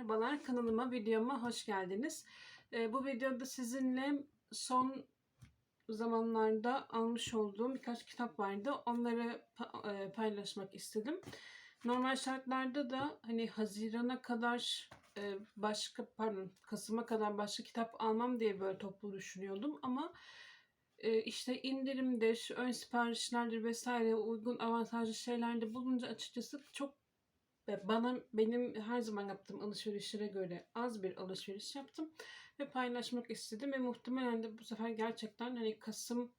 Merhabalar kanalıma, videoma hoş geldiniz. Ee, bu videoda sizinle son zamanlarda almış olduğum birkaç kitap vardı. Onları pa- e, paylaşmak istedim. Normal şartlarda da hani Haziran'a kadar e, başka pardon Kasım'a kadar başka kitap almam diye böyle toplu düşünüyordum ama e, işte indirimdir, ön siparişlerdir vesaire uygun avantajlı şeylerde bulunca açıkçası çok ve bana benim her zaman yaptığım alışverişlere göre az bir alışveriş yaptım ve paylaşmak istedim ve muhtemelen de bu sefer gerçekten hani Kasım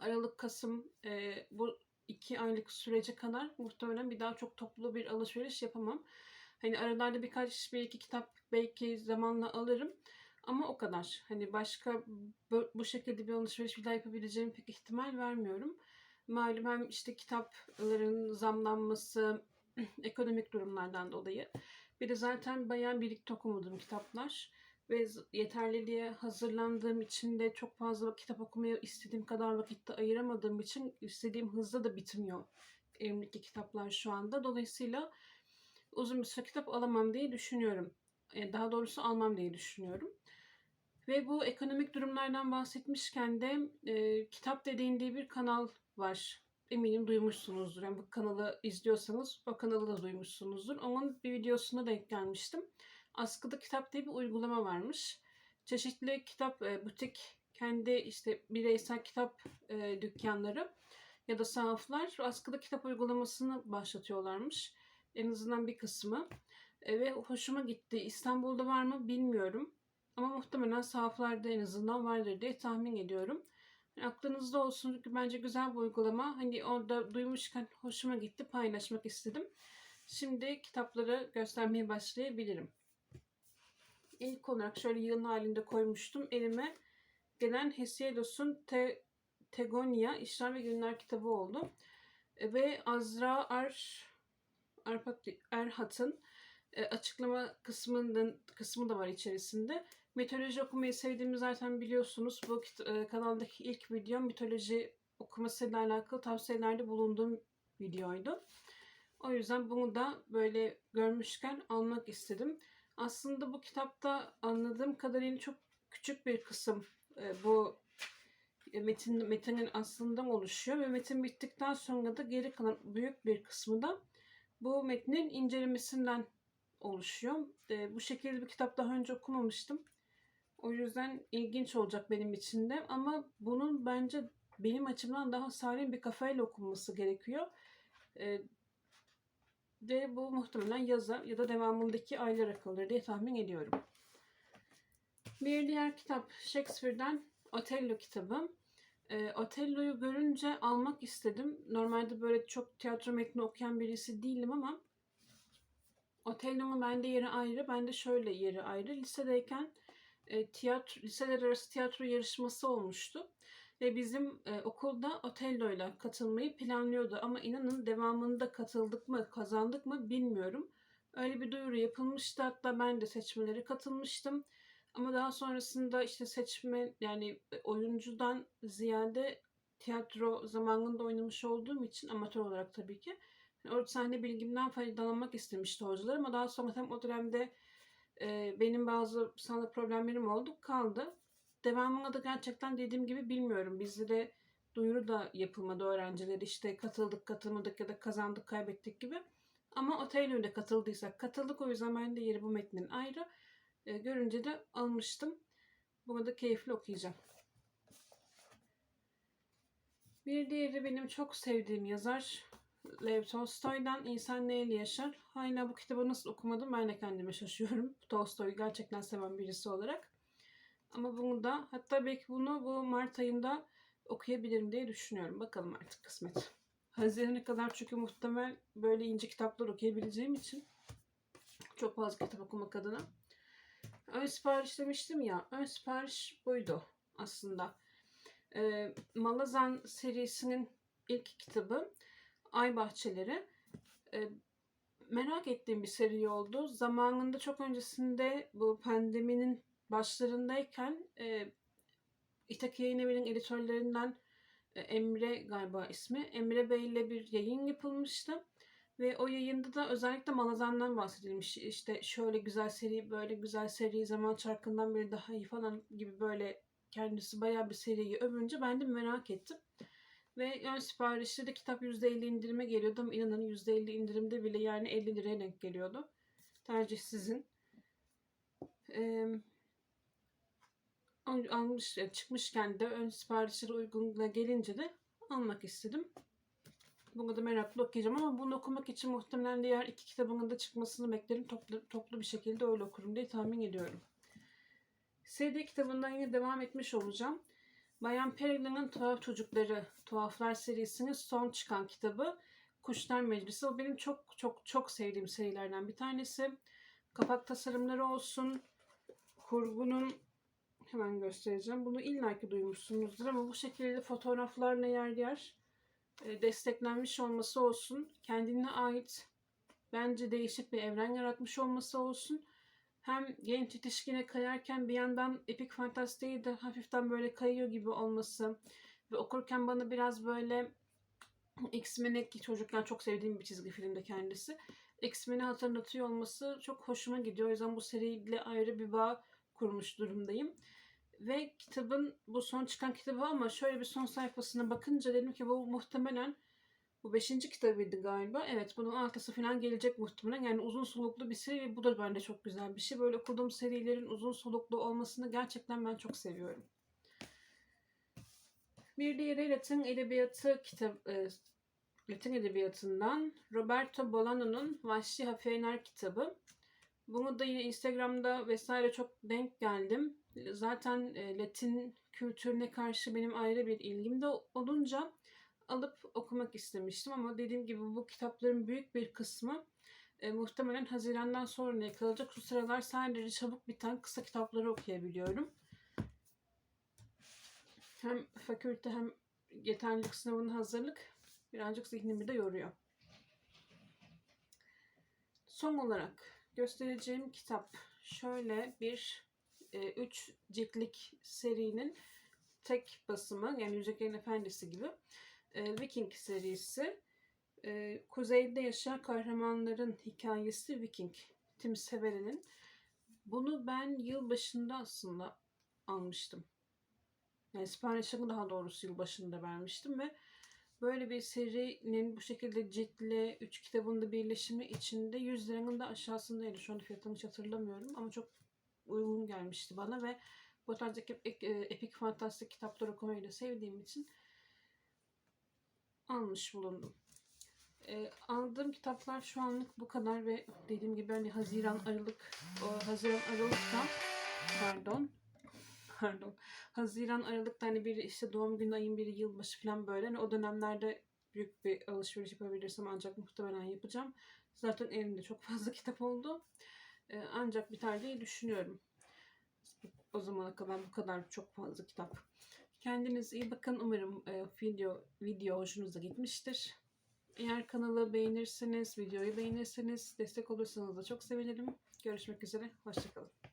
Aralık Kasım e, bu iki aylık sürece kadar muhtemelen bir daha çok toplu bir alışveriş yapamam. Hani aralarda birkaç bir iki kitap belki zamanla alırım ama o kadar. Hani başka bu, şekilde bir alışveriş bir daha yapabileceğim pek ihtimal vermiyorum. Malum hem işte kitapların zamlanması, ekonomik durumlardan dolayı. Bir de zaten bayağı birlikte okumadığım kitaplar ve yeterliliğe hazırlandığım için de çok fazla kitap okumaya istediğim kadar vakitte ayıramadığım için istediğim hızda da bitmiyor elimdeki kitaplar şu anda. Dolayısıyla uzun bir süre kitap alamam diye düşünüyorum. E, Daha doğrusu almam diye düşünüyorum. Ve bu ekonomik durumlardan bahsetmişken de e, Kitap Dediğin diye bir kanal var. Eminim duymuşsunuzdur. Yani bu kanalı izliyorsanız o kanalı da duymuşsunuzdur. Onun bir videosuna denk gelmiştim. Askıda Kitap diye bir uygulama varmış. Çeşitli kitap, e, butik, kendi işte bireysel kitap e, dükkanları ya da sahaflar askıda kitap uygulamasını başlatıyorlarmış. En azından bir kısmı. E, ve hoşuma gitti. İstanbul'da var mı bilmiyorum. Ama muhtemelen sahaflarda en azından vardır diye tahmin ediyorum. Aklınızda olsun çünkü bence güzel bir uygulama. Hani orada duymuşken hoşuma gitti paylaşmak istedim. Şimdi kitapları göstermeye başlayabilirim. İlk olarak şöyle yığın halinde koymuştum. Elime gelen Hesiodos'un Te Tegonia İşler ve Günler kitabı oldu. E, Ve Azra Ar Erhat'ın e, açıklama kısmının kısmı da var içerisinde. Mitoloji okumayı sevdiğimi zaten biliyorsunuz. Bu e, kanaldaki ilk videom mitoloji okumasıyla alakalı tavsiyelerde bulunduğum videoydu. O yüzden bunu da böyle görmüşken almak istedim. Aslında bu kitapta anladığım kadarıyla çok küçük bir kısım e, bu metin metinin aslında oluşuyor ve metin bittikten sonra da geri kalan büyük bir kısmı da bu metnin incelemesinden oluşuyor. E, bu şekilde bir kitap daha önce okumamıştım. O yüzden ilginç olacak benim için de. Ama bunun bence benim açımdan daha sarin bir kafayla okunması gerekiyor. E, ve bu muhtemelen yaza ya da devamındaki aylara kalır diye tahmin ediyorum. Bir diğer kitap Shakespeare'den Otello kitabı. E, Otello'yu görünce almak istedim. Normalde böyle çok tiyatro metni okuyan birisi değilim ama Otello'nun bende yeri ayrı. Bende şöyle yeri ayrı. Lisedeyken e, tiyatro, liseler arası tiyatro yarışması olmuştu. Ve bizim e, okulda Otello'yla katılmayı planlıyordu. Ama inanın devamında katıldık mı, kazandık mı bilmiyorum. Öyle bir duyuru yapılmıştı. Hatta ben de seçmelere katılmıştım. Ama daha sonrasında işte seçme yani oyuncudan ziyade tiyatro zamanında oynamış olduğum için amatör olarak tabii ki yani orada sahne bilgimden faydalanmak istemişti hocalar ama daha sonra tam o dönemde e, benim bazı sağlık problemlerim oldu kaldı. Devamını da gerçekten dediğim gibi bilmiyorum. Bizde de duyuru da yapılmadı öğrenciler işte katıldık katılmadık ya da kazandık kaybettik gibi. Ama Otello'ya katıldıysak katıldık o yüzden ben de yeri bu metnin ayrı. E, görünce de almıştım. Bunu da keyifli okuyacağım. Bir diğeri benim çok sevdiğim yazar Lev Tolstoy'dan İnsan Neyle Yaşar. Hala bu kitabı nasıl okumadım ben de kendime şaşıyorum. Tolstoy'u gerçekten seven birisi olarak. Ama bunu da hatta belki bunu bu Mart ayında okuyabilirim diye düşünüyorum. Bakalım artık kısmet. Haziran'a kadar çünkü muhtemel böyle ince kitaplar okuyabileceğim için çok fazla kitap okumak adına. Ön sipariş demiştim ya. Ön sipariş buydu aslında. Ee, Malazan serisinin ilk kitabı Ay Bahçeleri. Ee, merak ettiğim bir seri oldu. Zamanında çok öncesinde bu pandeminin başlarındayken e, İtaki Yayın Evi'nin editörlerinden e, Emre galiba ismi. Emre Bey ile bir yayın yapılmıştı. Ve o yayında da özellikle Malazan'dan bahsedilmiş. İşte şöyle güzel seri, böyle güzel seri, Zaman Çarkı'ndan biri daha iyi falan gibi böyle kendisi bayağı bir seriyi övünce ben de merak ettim. Ve ön siparişte de kitap %50 indirime geliyordu ama inanın %50 indirimde bile yani 50 liraya denk geliyordu. Tercih sizin. Ee, almış, çıkmışken de ön siparişlere uygunluğa gelince de almak istedim. Bunu da meraklı okuyacağım ama bunu okumak için muhtemelen diğer iki kitabının da çıkmasını beklerim. Toplu, toplu bir şekilde öyle okurum diye tahmin ediyorum. CD kitabından yine devam etmiş olacağım. Bayan Peregrin'in Tuhaf Çocukları, Tuhaflar serisinin son çıkan kitabı Kuşlar Meclisi. O benim çok çok çok sevdiğim serilerden bir tanesi. Kapak tasarımları olsun, kurgunun hemen göstereceğim. Bunu illaki duymuşsunuzdur ama bu şekilde fotoğraflarla yer yer e, desteklenmiş olması olsun. Kendine ait bence değişik bir evren yaratmış olması olsun hem genç yetişkine kayarken bir yandan epik fantastiği de hafiften böyle kayıyor gibi olması ve okurken bana biraz böyle X-Men'i ki çocukken çok sevdiğim bir çizgi filmde kendisi. X-Men'i hatırlatıyor olması çok hoşuma gidiyor. O yüzden bu seriyle ayrı bir bağ kurmuş durumdayım. Ve kitabın bu son çıkan kitabı ama şöyle bir son sayfasına bakınca dedim ki bu muhtemelen bu beşinci kitabıydı galiba. Evet bunun altısı falan gelecek muhtemelen. Yani uzun soluklu bir seri ve bu da bende çok güzel bir şey. Böyle okuduğum serilerin uzun soluklu olmasını gerçekten ben çok seviyorum. Bir diğeri Latin Edebiyatı kitap, e, Latin Edebiyatı'ndan Roberto Bolano'nun Vahşi Hafener kitabı. Bunu da yine Instagram'da vesaire çok denk geldim. Zaten e, Latin kültürüne karşı benim ayrı bir ilgim de olunca alıp okumak istemiştim ama dediğim gibi bu kitapların büyük bir kısmı e, muhtemelen Haziran'dan sonra kalacak. Şu sıralar sadece çabuk biten kısa kitapları okuyabiliyorum. Hem fakülte hem yeterlilik sınavına hazırlık birazcık zihnimi de yoruyor. Son olarak göstereceğim kitap şöyle bir 3 e, ciltlik serinin tek basımı yani Yüzüklerin Efendisi gibi e, Viking serisi. E, kuzeyde yaşayan kahramanların hikayesi Viking. Tim Severin'in. Bunu ben yıl başında aslında almıştım. Yani siparişimi daha doğrusu yıl başında vermiştim ve böyle bir serinin bu şekilde ciltli 3 kitabın da birleşimi içinde 100 liranın da aşağısındaydı. Şu anda fiyatını hiç hatırlamıyorum ama çok uygun gelmişti bana ve bu tarzdaki epik fantastik kitaplar okumayı da sevdiğim için almış bulundum. E, aldığım kitaplar şu anlık bu kadar ve dediğim gibi hani Haziran Aralık o Haziran Aralık'ta pardon pardon Haziran Aralık'ta hani bir işte doğum günü ayın biri yılbaşı falan böyle hani o dönemlerde büyük bir alışveriş yapabilirsem ancak muhtemelen yapacağım. Zaten elimde çok fazla kitap oldu. Ee, ancak biter diye düşünüyorum. O zamana kadar bu kadar çok fazla kitap. Kendinize iyi bakın. Umarım e, video video hoşunuza gitmiştir. Eğer kanalı beğenirseniz, videoyu beğenirseniz, destek olursanız da çok sevinirim. Görüşmek üzere. Hoşçakalın.